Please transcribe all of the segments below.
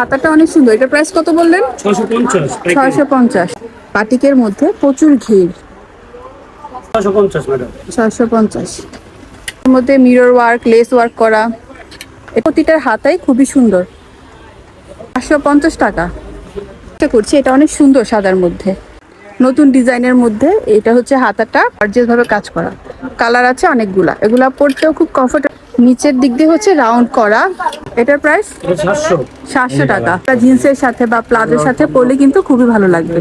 হাতাটা অনেক সুন্দর। এটা প্রাইস কত বললেন? ছয়শো পঞ্চাশ পাটিকের মধ্যে প্রচুর ঘির ছয়শো পঞ্চাশ মধ্যে মিরর ওয়ার্ক লেস ওয়ার্ক করা। প্রতিটার হাতাই খুবই সুন্দর। পাঁচশো পঞ্চাশ টাকা। করছি এটা অনেক সুন্দর সাদার মধ্যে। নতুন ডিজাইনের মধ্যে এটা হচ্ছে হাতাটা গর্জিয়াস ভাবে কাজ করা। কালার আছে অনেকগুলা। এগুলা পরতেও খুব কমফোর্টেবল নিচের দিক দিয়ে হচ্ছে রাউন্ড করা। এটার প্রাইস সাতশো। টাকা। জিন্সের সাথে বা প্লাজোর সাথে পরলে কিন্তু খুবই ভালো লাগবে।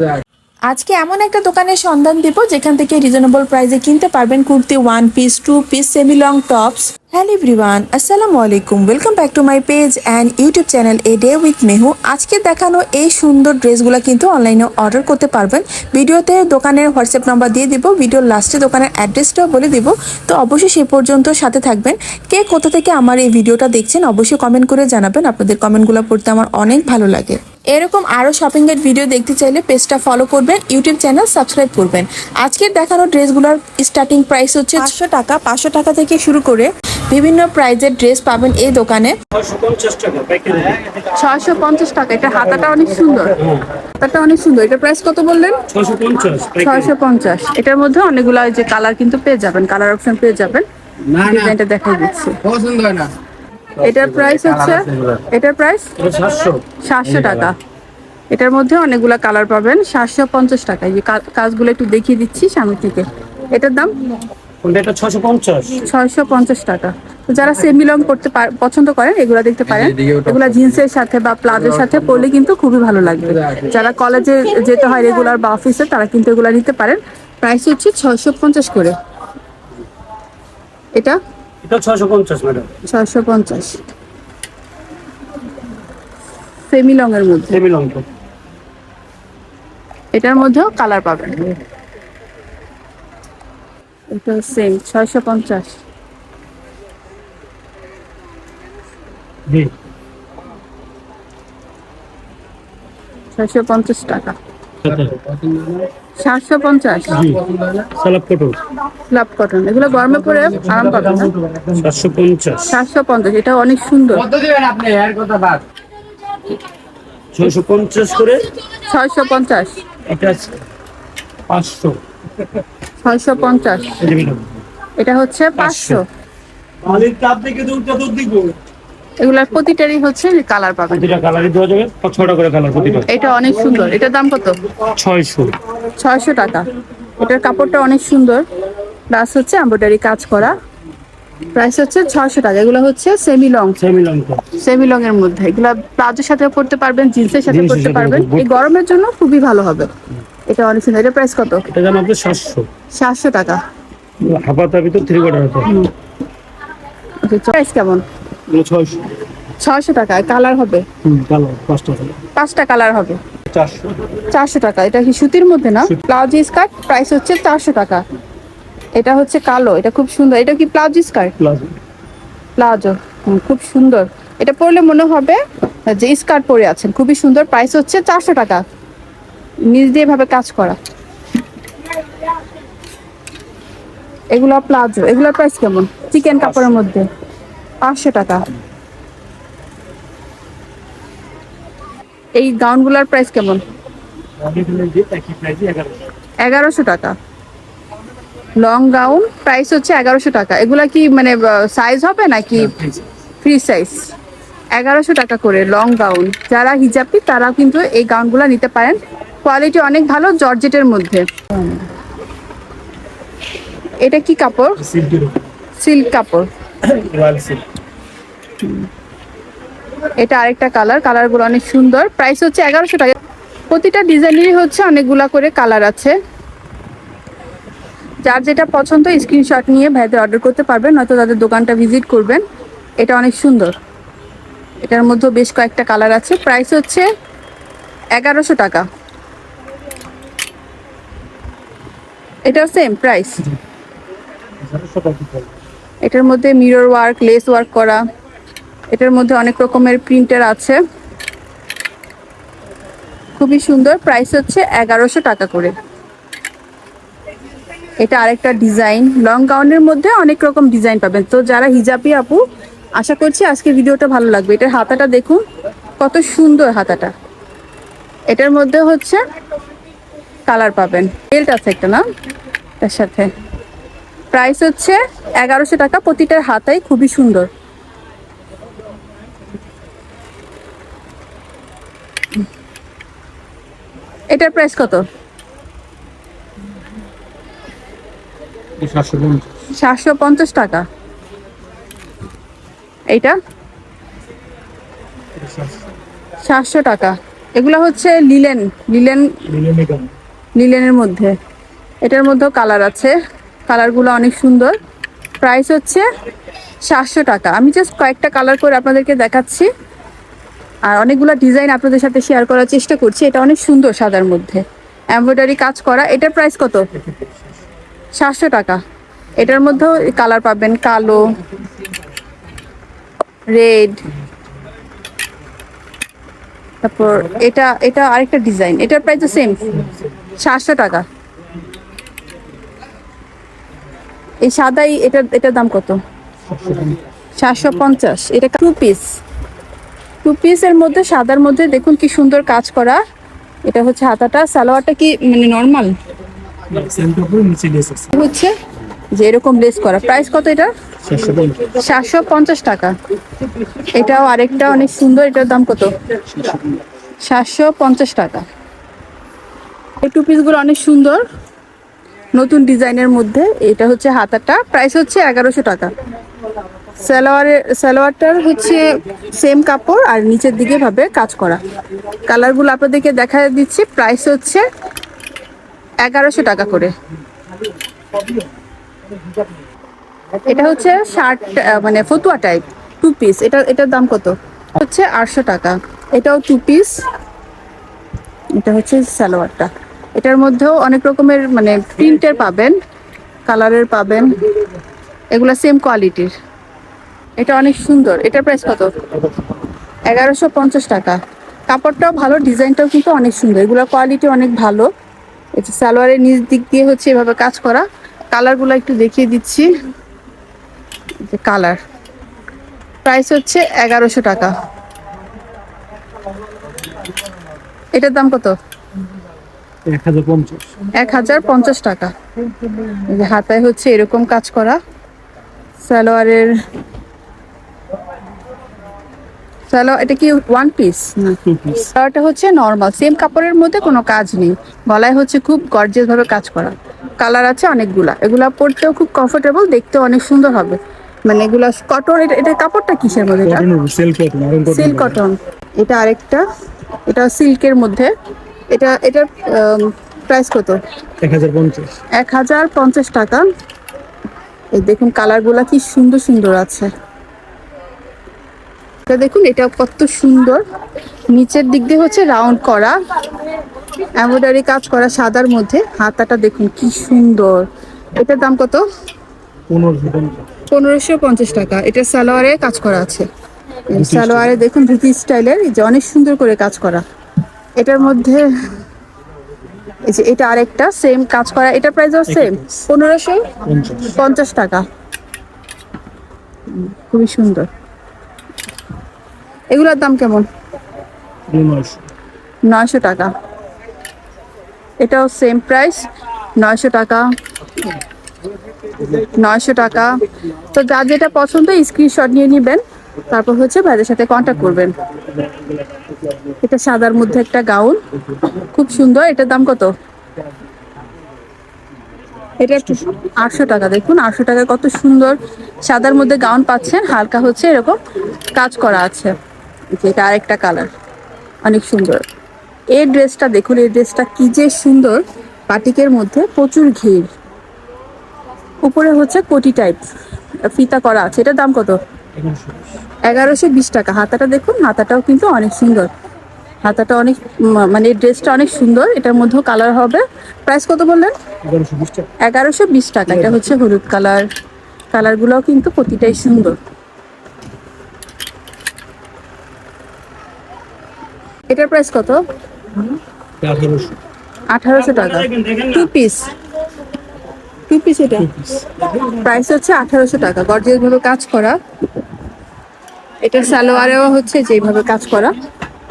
আজকে এমন একটা দোকানের সন্ধান দিব যেখান থেকে রিজনেবল প্রাইসে কিনতে পারবেন kurti one piece two piece semi long tops hello everyone আসসালামু আলাইকুম welcome back to my page and YouTube channel a day with Mehu আজকে দেখানো এই সুন্দর ড্রেসগুলো কিন্তু অনলাইনে অর্ডার করতে পারবেন। ভিডিওতে দোকানের হোয়াটসঅ্যাপ নাম্বার দিয়ে দিব, ভিডিওর লাস্টে দোকানের অ্যাড্রেসটাও বলে দিব। তো অবশ্যই সে পর্যন্ত সাথে থাকবেন। কে কোথা থেকে আমার এই ভিডিওটা দেখছেন, অবশ্যই কমেন্ট করে জানাবেন। আপনাদের কমেন্টগুলো পড়তে আমার অনেক ভালো লাগে। এরকম আরও শপিং এর ভিডিও দেখতে চাইলে পেজটা ফলো করবেন ইউটিউব চ্যানেল সাবস্ক্রাইব করবেন। আজকের দেখানো ড্রেসগুলোর স্টার্টিং প্রাইস হচ্ছে পাঁচশো টাকা পাঁচশো টাকা থেকে শুরু করে বিভিন্ন প্রাইজের ড্রেস পাবেন এই দোকানে। ছশো পঞ্চাশ টাকা ছয়শো পঞ্চাশ টাকা। এটা হাতাটা অনেক সুন্দর। হাতাটা অনেক সুন্দর। এটা প্রাইস কত বললেন? ছশো পঞ্চাশ ছয়শো পঞ্চাশ। এটার মধ্যে অনেকগুলো ওই যে কালার কিন্তু পেয়ে যাবেন। কালার অপশন পেয়ে যাবেন। ডিজাইনটা দেখাই দিচ্ছি। এটার প্রাইস হচ্ছে এটার প্রাইস সাতশো। সাতশো টাকা। এটার মধ্যে অনেকগুলো কালার পাবেন। সাতশো পঞ্চাশ টাকা। এই যে কাজগুলো একটু দেখিয়ে দিচ্ছি সামনে থেকে। এটার দাম? কোনটা? টাকা। তো যারা সেমি লং করতে পছন্দ করেন এগুলা দেখতে পারেন। এগুলা জিন্সের সাথে বা প্লাজোর সাথে পরলে কিন্তু খুবই ভালো লাগবে। যারা কলেজে যেতে হয় রেগুলার বা অফিসে তারা কিন্তু এগুলা নিতে পারেন। প্রাইস হচ্ছে ছয়শো পঞ্চাশ করে। এটা? এটা ছশো পঞ্চাশ ম্যাডাম ছয়শো পঞ্চাশ। সেমি লং এর মধ্যে। সেমি লং এটার মধ্যেও কালার পাবেন। এটা সেম ছয়শো পঞ্চাশ। জি। ছয়শো পঞ্চাশ টাকা। সাতশো পঞ্চাশ। সালাপ পটল। স্ল্যাব কটন এগুলো গরমে পরে আরাম পাবেন না। সাতশো পঞ্চাশ। সাতশো পঞ্চাশ এটা অনেক সুন্দর। কত দিবেন আপনি? এর কথা বাদ? ছয়শো পঞ্চাশ করে? ছয়শো পঞ্চাশ। এটা পাঁচশো। ছয়শো পঞ্চাশ। এটা হচ্ছে পাঁচশো। এগুলার প্রতিটারই হচ্ছে কালার পাবেন। প্রতিটা কালারই দেওয়া যাবে ছটা করে কালার প্রতিটা। এটা অনেক সুন্দর। এটার দাম কত? ছয়শো। ছয়শো টাকা। এটার কাপড়টা অনেক সুন্দর। প্লাস হচ্ছে এম্ব্রয়ডারি কাজ করা। প্রাইস হচ্ছে ছয়শো টাকা। এগুলো হচ্ছে semi long semi long semi long এর মধ্যে। এগুলা প্লাজোর সাথে পড়তে পারবেন জিন্সের সাথে পড়তে পারবেন। এই গরমের জন্য খুবই ভালো হবে। এটা অনেক সুন্দর এটা প্রাইস কত? এটা জানো আপনার সাতশো। সাতশো টাকা। হাফাতা ভিতর থ্রি কোয়ার্টার হতো। প্রাইস কেমন? ছয়শো। ছয়শো টাকা। কালার হবে? পাঁচটা কালার পাঁচটা কালার হবে? চারশো। টাকা। এটা কি সুতির মধ্যে না? প্লাউজ স্কার্ট প্রাইস হচ্ছে চারশো টাকা। এটা হচ্ছে কালো। এটা খুব সুন্দর। এটা কি প্লাউজ স্কার্ট প্লাজো খুব সুন্দর। এটা পরলে মনে হবে যে স্কার্ট পরে আছেন। খুবই সুন্দর। প্রাইস হচ্ছে চারশো টাকা। নিজ দিয়ে ভাবে কাজ করা। এগুলো প্লাজো এগুলোর প্রাইস কেমন? চিকেন কাপড়ের মধ্যে। পাঁচশো টাকা। এই গাউনগুলোর প্রাইস কেমন? এগারোশো এগারোশো টাকা। লং গাউন প্রাইস হচ্ছে এগারোশো টাকা। এগুলা কি মানে সাইজ হবে নাকি ফ্রি সাইজ এগারোশো টাকা করে লং গাউন যারা হিজাবি তারা কিন্তু এই গাউনগুলো নিতে পারেন। কোয়ালিটি অনেক ভালো জর্জেটের মধ্যে। এটা কি কাপড়? সিল্ক কাপড়। এটা আরেকটা কালার কালারগুলো অনেক সুন্দর। প্রাইস হচ্ছে এগারোশো টাকা। প্রতিটা ডিজাইনেরই হচ্ছে অনেকগুলা করে কালার আছে। যার যেটা পছন্দ স্ক্রিনশট নিয়ে ভাইদের অর্ডার করতে পারবেন নয়তো তাদের দোকানটা ভিজিট করবেন। এটা অনেক সুন্দর। এটার মধ্যে বেশ কয়েকটা কালার আছে। প্রাইস হচ্ছে এগারোশো টাকা। এটা সেম প্রাইস এটার মধ্যে মিরর ওয়ার্ক লেস ওয়ার্ক করা। এটার মধ্যে অনেক রকমের প্রিন্টার আছে। খুবই সুন্দর। প্রাইস হচ্ছে এগারোশো টাকা করে। এটা আরেকটা ডিজাইন লং গাউনের মধ্যে অনেক রকম ডিজাইন পাবেন। তো যারা হিজাবি আপু আশা করছি আজকে ভিডিওটা ভালো লাগবে। এটার হাতাটা দেখুন কত সুন্দর হাতাটা। এটার মধ্যে হচ্ছে কালার পাবেন। বেল্ট আছে একটা, না? তার সাথে। প্রাইস হচ্ছে এগারোশো টাকা, প্রতিটার হাতাই খুবই সুন্দর। এটার প্রাইস কত? সাতশো পঞ্চাশ টাকা। এইটা? সাতশো টাকা। এগুলো হচ্ছে লিলেন লিলেন লিলেনের মধ্যে। এটার মধ্যেও কালার আছে। কালারগুলো অনেক সুন্দর। প্রাইস হচ্ছে সাতশো টাকা। আমি জাস্ট কয়েকটা কালার করে আপনাদেরকে দেখাচ্ছি। আর অনেকগুলো ডিজাইন আপনাদের সাথে শেয়ার করার চেষ্টা করছি। এটা অনেক সুন্দর সাদার মধ্যে। এমব্রয়ডারি কাজ করা। এটার প্রাইস কত? সাতশো টাকা। এটার মধ্যেও কালার পাবেন। কালো, রেড। তারপর এটা এটা আরেকটা ডিজাইন। এটার প্রাইস তো সেম সাতশো টাকা। এই সাদাই এটা এটার দাম কত? সাতশো পঞ্চাশ। এটা টু পিস টু পিসের মধ্যে সাদার মধ্যে দেখুন কি সুন্দর কাজ করা। এটা হচ্ছে হাতাটা। সালোয়ারটা কি মানে নর্মাল হচ্ছে যে এরকম লেস করা। প্রাইস কত এটা? সাতশো পঞ্চাশ টাকা। এটাও আরেকটা অনেক সুন্দর। এটার দাম কত? সাতশো পঞ্চাশ টাকা। এই টু পিসগুলো অনেক সুন্দর। নতুন ডিজাইনের মধ্যে। এটা হচ্ছে হাতাটা। প্রাইস হচ্ছে এগারোশো টাকা। সালোয়ারের সালোয়ারটার হচ্ছে সেম কাপড় আর নিচের দিকে ভাবে কাজ করা। কালারগুলো আপনাদেরকে দেখা দিচ্ছি। প্রাইস হচ্ছে এগারোশো টাকা করে। এটা হচ্ছে শার্ট মানে ফতুয়া টাইপ টু পিস এটা, এটার দাম কত? হচ্ছে আটশো টাকা। এটাও টু পিস এটা হচ্ছে সালোয়ারটা। এটার মধ্যেও অনেক রকমের মানে প্রিন্টের পাবেন, কালারের পাবেন, এগুলো সেম কোয়ালিটির এটা অনেক সুন্দর। এটার প্রাইস কত? এগারোশো পঞ্চাশ টাকা। কাপড়টাও ভালো, ডিজাইনটাও কিন্তু অনেক সুন্দর। এগুলোর কোয়ালিটি অনেক ভালো। এটা সালোয়ারের নিচ দিক দিয়ে হচ্ছে এভাবে কাজ করা। কালারগুলো একটু দেখিয়ে দিচ্ছি। যে কালার। প্রাইস হচ্ছে এগারোশো টাকা। এটার দাম কত? এক হাজার পঞ্চাশ। টাকা। যে হাতায় হচ্ছে এরকম কাজ করা। সালোয়ারের সালোয়ার এটা কি ওয়ান পিস না। সালোয়ারটা হচ্ছে নর্মাল সেম কাপড়ের মধ্যে কোনো কাজ নেই। গলায় হচ্ছে খুব গর্জিয়াস ভাবে কাজ করা। কালার আছে অনেকগুলা। এগুলা পরতেও খুব কমফোর্টেবল দেখতেও অনেক সুন্দর হবে। মানে এগুলা কটন এটা এটা কাপড়টা কিসের মধ্যে সিল্ক কটন এটা আরেকটা। এটা সিল্কের মধ্যে। এটা এটার প্রাইস কত? এক হাজার পঞ্চাশ। এক হাজার পঞ্চাশ টাকা। এই দেখুন কালারগুলা কি সুন্দর সুন্দর আছে। এটা দেখুন এটা কত সুন্দর। নিচের দিক দিয়ে হচ্ছে রাউন্ড করা। এমব্রয়ডারি কাজ করা সাদার মধ্যে। হাতাটা দেখুন কি সুন্দর। এটার দাম কত? পনেরোশো পঞ্চাশ টাকা। এটা সালোয়ারে কাজ করা আছে। সালোয়ারে দেখুন ধুতি স্টাইলের এই যে অনেক সুন্দর করে কাজ করা। এটার মধ্যে এই যে এটা আরেকটা সেম কাজ করা এটা প্রাইসও সেম পনেরোশো পঞ্চাশ। টাকা। খুবই সুন্দর। এগুলোর দাম কেমন? নয়শো নয়শো টাকা। এটাও সেম প্রাইস নয়শো টাকা। নয়শো টাকা। তো যার যেটা পছন্দ স্ক্রিনশট নিয়ে নেবেন। তারপর হচ্ছে ভাইদের সাথে কন্ট্যাক্ট করবেন। এটা সাদার মধ্যে একটা গাউন। খুব সুন্দর। এটার দাম কত? এটা আটশো টাকা। দেখুন, আটশো টাকা কত সুন্দর সাদার মধ্যে গাউন পাচ্ছেন। হালকা হচ্ছে এরকম কাজ করা আছে। এটা আরেকটা কালার। অনেক সুন্দর। এই ড্রেসটা দেখুন, এই ড্রেসটা কি যে সুন্দর। পাটিকের মধ্যে প্রচুর ঘির। উপরে হচ্ছে কোটি টাইপ ফিতা করা আছে। এটার দাম কত? এগারোশো বিশ টাকা। হাতাটা দেখুন হাতাটাও কিন্তু অনেক সুন্দর। হাতাটা অনেক মানে ড্রেসটা অনেক সুন্দর। এটার মধ্যেও কালার হবে। প্রাইস কত বললেন? এগারোশো বিশ টাকা। এটা হচ্ছে হলুদ কালার। কালারগুলোও কিন্তু প্রতিটাই সুন্দর। এটার প্রাইস কত? আঠারোশো আঠারোশো টাকা। টু পিস টু পিস এটা? প্রাইস হচ্ছে আঠারোশো টাকা। গর্জিয়াস ভাবে কাজ করা। এটা সালোয়ারেও হচ্ছে যেভাবে কাজ করা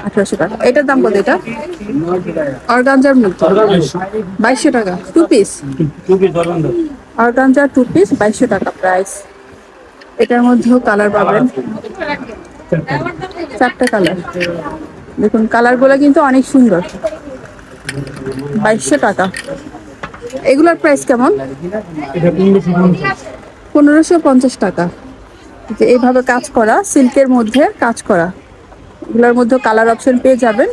আঠারোশো টাকা। এটার দাম কত এটা? অর্গানজার মধ্যে বাইশশো টাকা। টু পিস টুপি ধরেন দাও। অর্গানজা টু পিস বাইশশো টাকা প্রাইস এটার মধ্যেও কালার পাবেন। চারটা কালার দেখুন কালারগুলো কিন্তু অনেক সুন্দর। বাইশশো টাকা। এগুলোর প্রাইস কেমন? পনেরোশো পঞ্চাশ টাকা। যে এইভাবে কাজ করা সিল্কের মধ্যে কাজ করা। এগুলোর মধ্যে কালার অপশন পেয়ে যাবেন।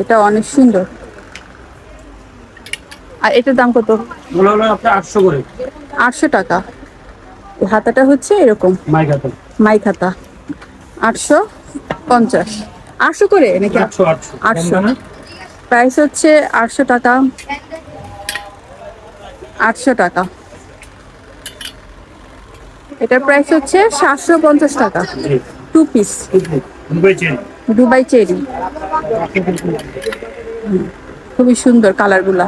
এটা অনেক সুন্দর। আর এটার দাম কত? আটশো টাকা। হাতাটা হচ্ছে এরকম। মাইক হাতে মাই খাতা। আটশো পঞ্চাশ। আটশো করে নাকি? আটশো প্রাইস হচ্ছে আটশো টাকা। আটশো টাকা। এটার প্রাইস হচ্ছে সাতশো পঞ্চাশ টাকা। Two piece Dubai Dubai cherry খুবই সুন্দর কালারগুলা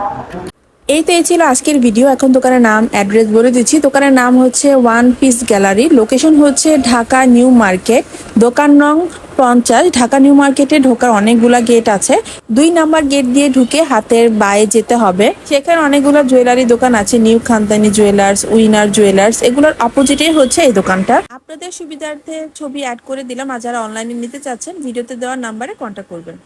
এই তো এই ছিল আজকের ভিডিও এখন দোকানের নাম অ্যাড্রেস বলে দিচ্ছি। দোকানের নাম হচ্ছে ওয়ান পিস গ্যালারি লোকেশন হচ্ছে ঢাকা নিউ মার্কেট দোকান নং পঞ্চাশ, ঢাকা নিউ মার্কেটে ঢোকার অনেকগুলা গেট আছে। দুই নাম্বার গেট দিয়ে ঢুকে হাতের বায়ে যেতে হবে। সেখানে অনেকগুলো জুয়েলারি দোকান আছে, নিউ খানদানি জুয়েলার্স, উইনার জুয়েলার্স, এগুলোর অপোজিটে হচ্ছে এই দোকানটা। আপনাদের সুবিধার্থে ছবি অ্যাড করে দিলাম, আর যারা অনলাইনে নিতে চাচ্ছেন, ভিডিওতে দেওয়ার নাম্বারে কন্ট্যাক্ট করবেন।